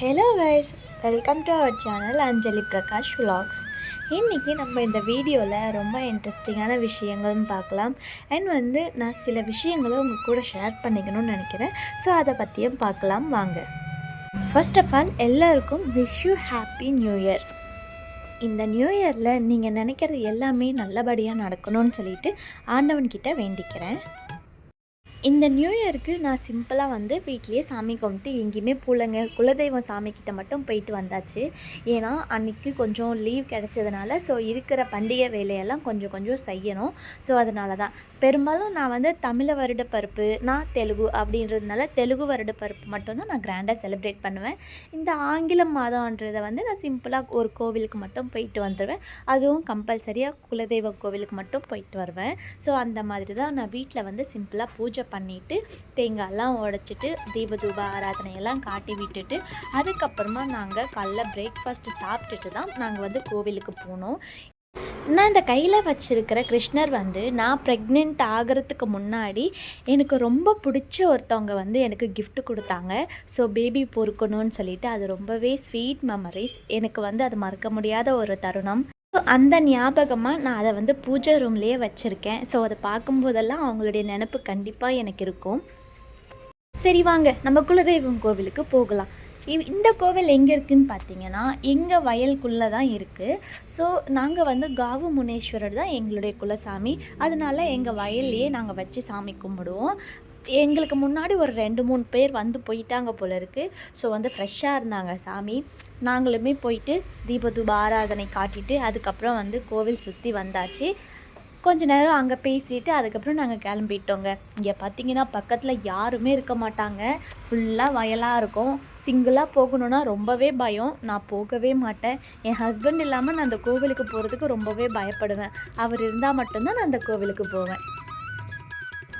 Hello guys welcome to our channel Anjali Prakash vlogs இன்றைக்கி நம்ம இந்த வீடியோவில் ரொம்ப இன்ட்ரெஸ்டிங்கான விஷயங்கள்னு பார்க்கலாம். அண்ட் வந்து நான் சில விஷயங்களை உங்கள் கூட ஷேர் பண்ணிக்கணும்னு நினைக்கிறேன். ஸோ அதை பற்றியும் பார்க்கலாம் வாங்க. ஃபர்ஸ்ட் ஆஃப் ஆல் எல்லாருக்கும் wish you happy new year இந்த நியூ இயரில் நீங்கள் நினைக்கிறது எல்லாமே நல்லபடியாக நடக்கணும்னு சொல்லிட்டு ஆண்டவன்கிட்ட வேண்டிக்கிறேன். இந்த நியூ இயருக்கு நான் சிம்பிளாக வந்து வீட்லேயே சாமி கும்பிட்டு எங்கேயுமே போலங்க குலதெய்வம் சாமிக்கிட்ட மட்டும் போயிட்டு வந்தாச்சு. ஏன்னா அன்றைக்கி கொஞ்சம் லீவ் கிடச்சதுனால ஸோ இருக்கிற பண்டிகை வேலையெல்லாம் கொஞ்சம் கொஞ்சம் செய்யணும். ஸோ அதனால தான். பெரும்பாலும் நான் வந்து தமிழ வருட பருப்பு நான் தெலுங்கு அப்படின்றதுனால தெலுங்கு வருட பருப்பு மட்டும்தான் நான் கிராண்டாக செலிப்ரேட் பண்ணுவேன். இந்த ஆங்கிலம் மாதம்ன்றதை வந்து நான் சிம்பிளாக ஒரு கோவிலுக்கு மட்டும் போயிட்டு வந்துடுவேன் அதுவும் கம்பல்சரியாக குலதெய்வ கோவிலுக்கு மட்டும் போயிட்டு வருவேன். ஸோ அந்த மாதிரி தான் நான் வீட்டில் வந்து சிம்பிளாக பூஜை பண்ணிவிட்டு தேங்காயெல்லாம் உடச்சிட்டு தீபதூப ஆராதனையெல்லாம் காட்டி விட்டுட்டு அதுக்கப்புறமா நாங்கள் காலைல பிரேக்ஃபாஸ்ட்டு சாப்பிட்டுட்டு தான் நாங்கள் வந்து கோவிலுக்கு போனோம். நான் இந்த கையில் வச்சுருக்கிற கிருஷ்ணர் வந்து நான் ப்ரெக்னென்ட் ஆகிறதுக்கு முன்னாடி எனக்கு ரொம்ப பிடிச்ச ஒருத்தவங்க வந்து எனக்கு கிஃப்ட் கொடுத்தாங்க. ஸோ பேபி பொறுக்கணும்னு சொல்லிட்டு அது ரொம்பவே ஸ்வீட் மெமரிஸ் எனக்கு வந்து அது மறக்க முடியாத ஒரு தருணம். அந்த ஞாபகமாக நான் அதை வந்து பூஜை ரூம்லேயே வச்சுருக்கேன். ஸோ அதை பார்க்கும்போதெல்லாம் அவங்களுடைய நினப்பு கண்டிப்பாக எனக்கு இருக்கும். சரி வாங்க. நம்ம குலதெய்வம் கோவிலுக்கு போகலாம். இ- இந்த கோவில் எங்கே இருக்குன்னு பார்த்தீங்கன்னா எங்கள் வயலுக்குள்ளே தான் இருக்குது ஸோ நாங்கள் வந்து காவு முனேஸ்வரர் தான் எங்களுடைய குலசாமி. அதனால எங்கள் வயல்லையே நாங்கள் வச்சு சாமி கும்பிடுவோம். எங்களுக்கு முன்னாடி ஒரு ரெண்டு மூணு பேர் வந்து போயிட்டாங்க போல இருக்குது ஸோ வந்து ஃப்ரெஷ்ஷாக இருந்தாங்க சாமி. நாங்களுமே போயிட்டு தீபதூப ஆராதனை காட்டிட்டு அதுக்கப்புறம் வந்து கோவில் சுற்றி வந்தாச்சு. கொஞ்ச நேரம் அங்கே பேசிட்டு அதுக்கப்புறம் நாங்கள் கிளம்பிட்டோங்க. இங்கே பார்த்தீங்கன்னா பக்கத்தில் யாருமே இருக்க மாட்டாங்க. ஃபுல்லாக வயலாக இருக்கும். சிங்கிளாக போகணுன்னா ரொம்பவே பயம். நான் போகவே மாட்டேன். என் ஹஸ்பண்ட் இல்லாமல் நான் அந்த கோவிலுக்கு போகிறதுக்கு ரொம்பவே பயப்படுவேன். அவர் இருந்தால் மட்டும்தான் நான் அந்த கோவிலுக்கு போவேன்.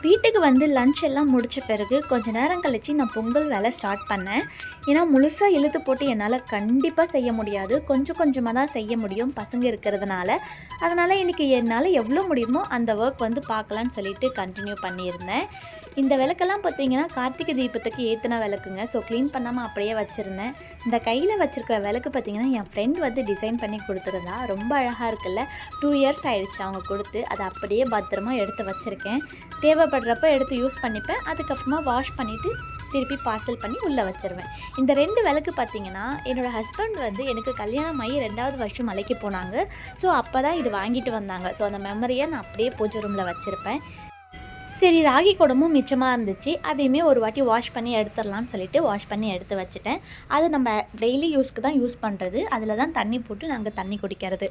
வீட்டுக்கு வந்து லஞ்ச் எல்லாம் முடித்த பிறகு கொஞ்ச நேரம் கழித்து நான் பொங்கல் வேலை ஸ்டார்ட் பண்ணேன். ஏன்னா முழுசாக இழுத்து போட்டு என்னால் கண்டிப்பாக செய்ய முடியாது. கொஞ்சம் கொஞ்சமாக தான் செய்ய முடியும் பசங்க இருக்கிறதுனால. அதனால் இன்றைக்கி என்னால் எவ்வளோ முடியுமோ அந்த ஒர்க் வந்து பார்க்கலான்னு சொல்லிட்டு கண்டினியூ பண்ணியிருந்தேன். இந்த விளக்கெல்லாம் பார்த்தீங்கன்னா கார்த்திகை தீபத்துக்கு ஏற்றின விளக்குங்க. ஸோ க்ளீன் பண்ணாமல் அப்படியே வச்சுருந்தேன். இந்த கையில் வச்சுருக்கிற விளக்கு பார்த்தீங்கன்னா என் ஃப்ரெண்ட் வந்து டிசைன் பண்ணி கொடுத்துருந்தா. ரொம்ப அழகாக இருக்குல்ல. டூ இயர்ஸ் ஆயிடுச்சு அவங்க கொடுத்து. அதை அப்படியே பத்திரமா எடுத்து வச்சுருக்கேன். தேவைப்படுறப்ப எடுத்து யூஸ் பண்ணிப்பேன். அதுக்கப்புறமா வாஷ் பண்ணிவிட்டு திருப்பி பார்சல் பண்ணி உள்ளே வச்சிருவேன். இந்த ரெண்டு விளக்கு பார்த்தீங்கன்னா என்னோடய ஹஸ்பண்ட் வந்து எனக்கு கல்யாணம் ஆகி ரெண்டாவது வருஷம் மலைக்கு போனாங்க. ஸோ அப்போ தான் இது வாங்கிட்டு வந்தாங்க. ஸோ அந்த மெமரியை நான் அப்படியே பூஜை ரூமில் வச்சுருப்பேன். சரி ராகி குடமும் மிச்சமாக இருந்துச்சு. அதையுமே ஒரு வாட்டி வாஷ் பண்ணி எடுத்துடலாம்னு சொல்லிட்டு வாஷ் பண்ணி எடுத்து வச்சுட்டேன். அது நம்ம டெய்லி யூஸ்க்கு தான் யூஸ் பண்ணுறது அதில் தான் தண்ணி போட்டு நாங்கள் தண்ணி குடிக்கிறது.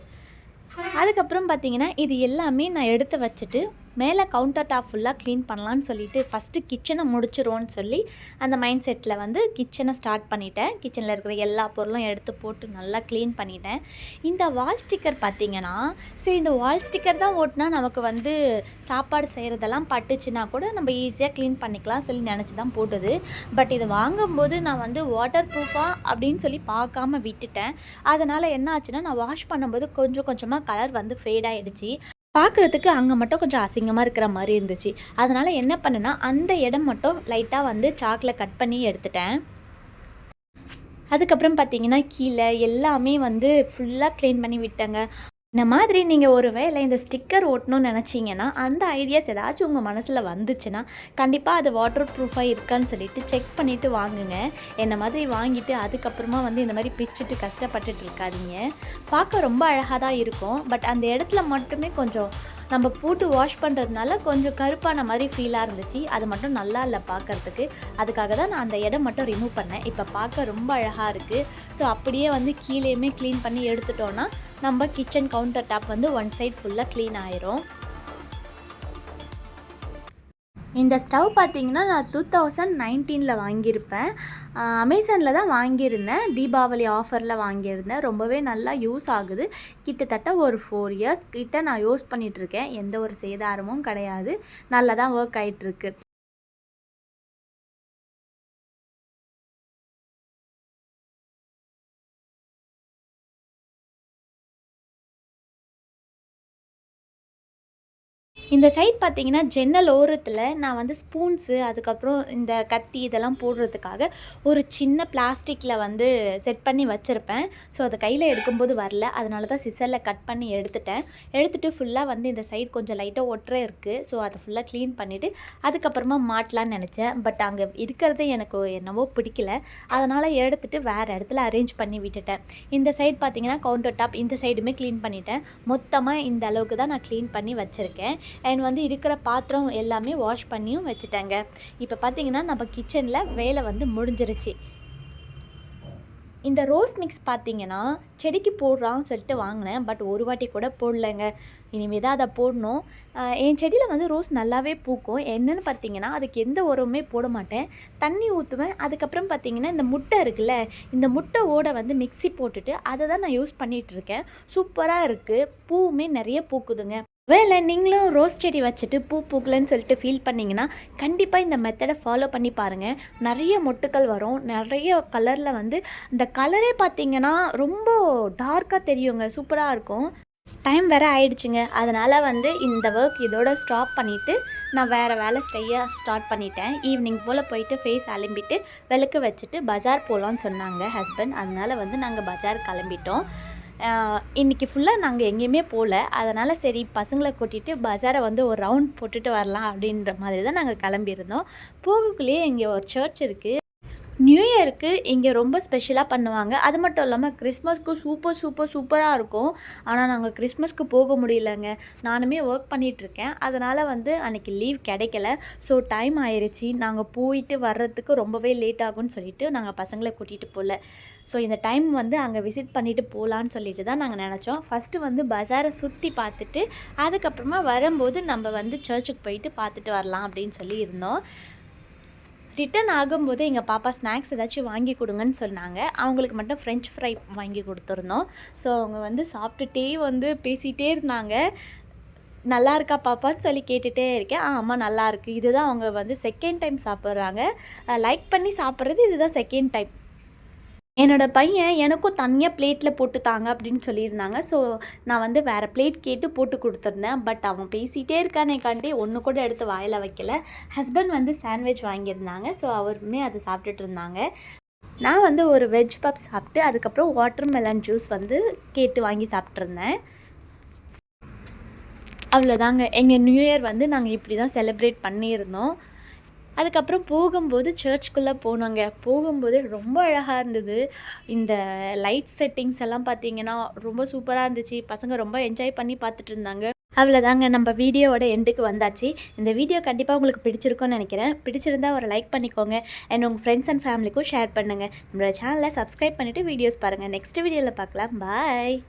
அதுக்கப்புறம் பார்த்தீங்கன்னா இது எல்லாமே நான் எடுத்து வச்சுட்டு மேலே கவுண்டர் டாப் ஃபுல்லாக க்ளீன் பண்ணலான்னு சொல்லிட்டு ஃபஸ்ட்டு கிச்சனை முடிச்சிருவோன்னு சொல்லி அந்த மைண்ட் செட்டில் வந்து கிச்சனை ஸ்டார்ட் பண்ணிட்டேன். கிச்சனில் இருக்கிற எல்லா பொருளும் எடுத்து போட்டு நல்லா க்ளீன் பண்ணிட்டேன். இந்த வால் ஸ்டிக்கர் பார்த்தீங்கன்னா சரி இந்த வால் ஸ்டிக்கர் தான் ஓட்டினா நமக்கு வந்து சாப்பாடு செய்கிறதெல்லாம் பட்டுச்சுன்னா கூட நம்ம ஈஸியாக க்ளீன் பண்ணிக்கலாம் சொல்லி நினச்சி தான் போட்டது. பட் இது வாங்கும்போது நான் வந்து வாட்டர் ப்ரூஃபாக அப்படின்னு சொல்லி பார்க்காம விட்டுட்டேன். அதனால் என்ன ஆச்சுன்னா நான் வாஷ் பண்ணும்போது கொஞ்சம் கொஞ்சமாக கலர் வந்து ஃபேட் ஆகிடுச்சு பார்க்குறதுக்கு அங்கே மட்டும் கொஞ்சம் அசிங்கமாக இருக்கிற மாதிரி இருந்துச்சு. அதனால் என்ன பண்ணேன்னா அந்த இடம் மட்டும் லைட்டாக வந்து சாக்கில் கட் பண்ணி எடுத்துட்டேன். அதுக்கப்புறம் பார்த்தீங்கன்னா கீழே எல்லாமே வந்து ஃபுல்லாக க்ளீன் பண்ணி விட்டேங்க. இந்த மாதிரி நீங்கள் ஒரு வேளை இந்த ஸ்டிக்கர் ஓட்டணும்னு நினச்சிங்கன்னா அந்த ஐடியாஸ் ஏதாச்சும் உங்கள் மனசில் வந்துச்சுன்னா கண்டிப்பாக அது வாட்டர் ப்ரூஃபாக இருக்கான்னு சொல்லிட்டு செக் பண்ணிவிட்டு வாங்குங்க. என்ன மாதிரி வாங்கிட்டு அதுக்கப்புறமா வந்து இந்த மாதிரி பிச்சுட்டு கஷ்டப்பட்டுட்டு இருக்காதீங்க. பார்க்க ரொம்ப அழகாக தான் இருக்கும். பட் அந்த இடத்துல மட்டுமே கொஞ்சம் நம்ம போட்டு வாஷ் பண்ணுறதுனால கொஞ்சம் கருப்பான மாதிரி ஃபீலாக இருந்துச்சு. அது மட்டும் நல்லா இல்லை பார்க்கறதுக்கு. அதுக்காக தான் நான் அந்த இடம் மட்டும் ரிமூவ் பண்ணேன். இப்போ பார்க்க ரொம்ப அழகாக இருக்குது ஸோ அப்படியே வந்து கீழேயுமே க்ளீன் பண்ணி எடுத்துட்டோன்னா நம்ம கிச்சன் கவுண்டர் டாப் வந்து ஒன் சைட் ஃபுல்லாக க்ளீன் ஆயிரும். இந்த ஸ்டவ் பார்த்தீங்கன்னா நான் டூ தௌசண்ட் நைன்டீனில் வாங்கியிருப்பேன். அமேசானில் தான் வாங்கியிருந்தேன். தீபாவளி ஆஃபரில் வாங்கியிருந்தேன். ரொம்பவே நல்லா யூஸ் ஆகுது. கிட்டத்தட்ட ஒரு ஃபோர் இயர்ஸ் கிட்ட நான் யூஸ் பண்ணிகிட்ருக்கேன் எந்த ஒரு சேதாரமும் கிடையாது. நல்லா தான் ஒர்க் ஆகிட்டுருக்கு இந்த சைட் பார்த்தீங்கன்னா ஜன்னல் ஓரத்தில் நான் வந்து ஸ்பூன்ஸு அதுக்கப்புறம் இந்த கத்தி இதெல்லாம் போடுறதுக்காக ஒரு சின்ன பிளாஸ்டிக்கில் வந்து செட் பண்ணி வச்சுருப்பேன். ஸோ அதை கையில் எடுக்கும்போது வரல. அதனால தான் சிசரில் கட் பண்ணி எடுத்துட்டேன். எடுத்துகிட்டு ஃபுல்லாக வந்து இந்த சைடு கொஞ்சம் லைட்டாக ஒட்டுற இருக்குது ஸோ அதை ஃபுல்லாக க்ளீன் பண்ணிவிட்டு அதுக்கப்புறமா மாட்டலான்னு நினச்சேன். பட் அங்கே இருக்கிறது எனக்கு என்னவோ பிடிக்கல. அதனால் எடுத்துகிட்டு வேறு இடத்துல அரேஞ்ச் பண்ணி விட்டுட்டேன். இந்த சைடு பார்த்தீங்கன்னா கவுண்டர் டாப் இந்த சைடுமே க்ளீன் பண்ணிட்டேன். மொத்தமாக இந்த அளவுக்கு தான் நான் க்ளீன் பண்ணி வச்சுருக்கேன். அண்ட் வந்து இருக்கிற பாத்திரம் எல்லாமே வாஷ் பண்ணியும் வச்சுட்டேங்க. இப்போ பார்த்தீங்கன்னா நம்ம கிச்சனில் வேலை வந்து முடிஞ்சிருச்சு. இந்த ரோஸ் மிக்ஸ் பார்த்தீங்கன்னா செடிக்கு போடுறான்னு சொல்லிட்டு வாங்கினேன். பட் ஒரு வாட்டி கூட போடலைங்க. இனிமேல் தான் அதை போடணும். என் செடியில் வந்து ரோஸ் நல்லாவே பூக்கும். என்னென்னு பார்த்தீங்கன்னா அதுக்கு எந்த உரமுமே போட மாட்டேன். தண்ணி ஊற்றுவேன் அதுக்கப்புறம் பார்த்தீங்கன்னா இந்த முட்டை இருக்குல்ல இந்த முட்டை ஓட வந்து மிக்ஸி போட்டுட்டு அதை தான் நான் யூஸ் பண்ணிகிட்டு இருக்கேன். சூப்பராக இருக்குது பூவுமே நிறைய பூக்குதுங்க. வேலை நீங்களும் ரோஸ் செடி வச்சுட்டு பூ பூக்கலன்னு சொல்லிட்டு ஃபீல் பண்ணிங்கன்னா கண்டிப்பாக இந்த மெத்தடை ஃபாலோ பண்ணி பாருங்கள் நிறைய மொட்டுக்கள் வரும். நிறைய கலரில் வந்து இந்த கலரே பார்த்தீங்கன்னா ரொம்ப டார்க்காக தெரியுங்க. சூப்பராக இருக்கும். டைம் வேறு ஆயிடுச்சுங்க. அதனால் வந்து இந்த ஒர்க் இதோட ஸ்டாப் பண்ணிவிட்டு நான் வேறு வேலை செய்ய ஸ்டார்ட் பண்ணிட்டேன். ஈவினிங் போல் போயிட்டு ஃபேஸ் அலம்பிட்டு விளக்கு வச்சுட்டு பஜார் போகலான்னு சொன்னாங்க ஹஸ்பண்ட் அதனால் வந்து நாங்கள் பஜார் கிளம்பிட்டோம். இன்றைக்கி இன்னைக்கு ஃபுல்லாக நாங்கள் எங்கேயுமே போகல அதனால் சரி பசங்களை கூட்டிகிட்டு பஜாரை வந்து ஒரு ரவுண்ட் போட்டுட்டு வரலாம் அப்படின்ற மாதிரி தான் நாங்கள் கிளம்பியிருந்தோம். போகக்குள்ளேயே இங்கே ஒரு சர்ச் இருக்குது நியூ இயருக்கு இங்கே ரொம்ப ஸ்பெஷலாக பண்ணுவாங்க. அது மட்டும் இல்லாமல் கிறிஸ்மஸ்க்கு சூப்பர் சூப்பர் சூப்பராக இருக்கும். ஆனால் நாங்கள் கிறிஸ்மஸ்க்கு போக முடியலங்க. நானுமே ஒர்க் பண்ணிகிட்ருக்கேன் அதனால் வந்து அன்றைக்கி லீவ் கிடைக்கல. ஸோ டைம் ஆயிடுச்சு நாங்கள் போயிட்டு வர்றதுக்கு ரொம்பவே லேட் ஆகும்னு சொல்லிட்டு நாங்கள் பசங்களை கூட்டிகிட்டு போகல. ஸோ இந்த டைம் வந்து அங்கே விசிட் பண்ணிவிட்டு போகலான்னு சொல்லிட்டு தான் நாங்கள் நினச்சோம். ஃபஸ்ட்டு வந்து பஜாரை சுற்றி பார்த்துட்டு அதுக்கப்புறமா வரும்போது நம்ம வந்து சர்ச்சுக்கு போயிட்டு பார்த்துட்டு வரலாம் அப்படின்னு சொல்லி இருந்தோம் ரிட்டன் ஆகும்போது எங்கள் பாப்பா ஸ்நாக்ஸ் ஏதாச்சும் வாங்கி கொடுங்கன்னு சொன்னாங்க. அவங்களுக்கு மட்டும் ஃப்ரெஞ்ச் ஃப்ரை வாங்கி கொடுத்துருந்தோம். ஸோ அவங்க வந்து சாப்பிட்டுட்டே வந்து பேசிகிட்டே இருந்தாங்க. நல்லா இருக்கா பாப்பான்னு சொல்லி கேட்டுகிட்டே இருக்கேன். ஆ அம்மா நல்லா இருக்குது இதுதான் அவங்க வந்து செகண்ட் டைம் சாப்பிட்றாங்க. லைக் பண்ணி சாப்பிட்றது இதுதான் செகண்ட் டைம் என்னோடய பையன் எனக்கும் தனியாக பிளேட்டில் போட்டு தாங்க அப்படின்னு சொல்லியிருந்தாங்க. ஸோ நான் வந்து வேறு பிளேட் கேட்டு போட்டு கொடுத்துருந்தேன். பட் அவன் பேசிகிட்டே இருக்கானே காண்டி ஒன்று கூட எடுத்து வாயில் வைக்கல. ஹஸ்பண்ட் வந்து சாண்ட்விச் வாங்கியிருந்தாங்க. ஸோ அவருமே அதை சாப்பிட்டுட்டு இருந்தாங்க. நான் வந்து ஒரு வெஜ் பப் சாப்பிட்டு அதுக்கப்புறம் வாட்டர் மெலன் ஜூஸ் வந்து கேட்டு வாங்கி சாப்பிட்ருந்தேன் அவ்வளோதாங்க எங்கள் நியூ இயர் வந்து நாங்கள் இப்படி தான் செலிப்ரேட் பண்ணியிருந்தோம். அதுக்கப்புறம் போகும்போது சர்ச்சுக்குள்ளே போனோங்க. போகும்போது ரொம்ப அழகாக இருந்தது. இந்த லைட் செட்டிங்ஸ் எல்லாம் பார்த்தீங்கன்னா ரொம்ப சூப்பராக இருந்துச்சு. பசங்க ரொம்ப என்ஜாய் பண்ணி பார்த்துட்டு இருந்தாங்க. அவ்வளோதாங்க நம்ம வீடியோவோட எண்டுக்கு வந்தாச்சு. இந்த வீடியோ கண்டிப்பாக உங்களுக்கு பிடிச்சிருக்கும்னு நினைக்கிறேன். பிடிச்சிருந்தா ஒரு லைக் பண்ணிக்கோங்க. அண்ட் உங்கள் ஃப்ரெண்ட்ஸ் அண்ட் ஃபேமிலிக்கும் ஷேர் பண்ணுங்கள் நம்மளோட சேனலை சப்ஸ்கிரைப் பண்ணிவிட்டு வீடியோஸ் பாருங்கள் நெக்ஸ்ட் வீடியோவில் பார்க்கலாம். பாய்